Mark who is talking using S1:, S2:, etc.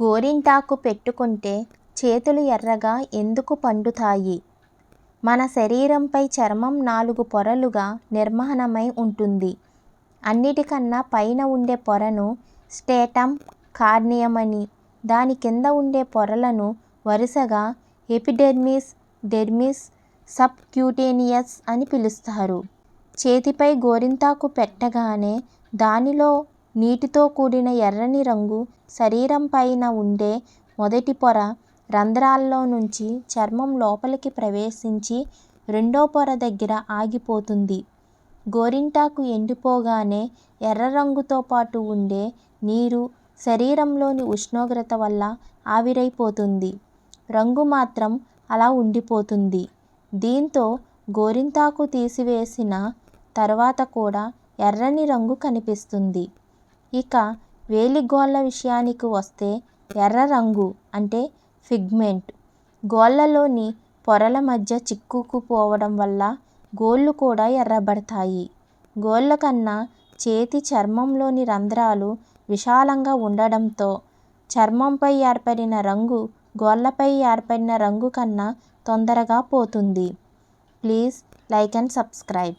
S1: గోరింటాకు పెట్టుకుంటే చేతులు ఎర్రగా ఎందుకు పండుతాయి? మన శరీరంపై చర్మం నాలుగు పొరలుగా నిర్మాణమై ఉంటుంది. అన్నిటికన్నా పైన ఉండే పొరను స్ట్రేటమ్ కార్నియమని, దాని కింద ఉండే పొరలను వరుసగా ఎపిడెర్మిస్, డెర్మిస్, సబ్ క్యూటేనియస్ అని పిలుస్తారు. చేతిపై గోరింతాకు పెట్టగానే దానిలో నీటితో కూడిన ఎర్రని రంగు శరీరం పైన ఉండే మొదటి పొర రంధ్రాల్లో నుంచి చర్మం లోపలికి ప్రవేశించి రెండో పొర దగ్గర ఆగిపోతుంది. గోరింటాకు ఎండిపోగానే ఎర్ర రంగుతో పాటు ఉండే నీరు శరీరంలోని ఉష్ణోగ్రత వల్ల ఆవిరైపోతుంది. రంగు మాత్రం అలా ఉండిపోతుంది. దీంతో గోరింటాకు తీసివేసిన తర్వాత కూడా ఎర్రని రంగు కనిపిస్తుంది. ఇక వేలిగోళ్ళ విషయానికి వస్తే ఎర్ర రంగు అంటే ఫిగ్మెంట్ గోళ్ళలోని పొరల మధ్య చిక్కుకుపోవడం వల్ల గోళ్ళు కూడా ఎర్రబడతాయి. గోళ్ళ కన్నా చేతి చర్మంలోని రంధ్రాలు విశాలంగా ఉండడంతో చర్మంపై ఏర్పడిన రంగు గోళ్ళపై ఏర్పడిన రంగు కన్నా తొందరగా పోతుంది. Please like and subscribe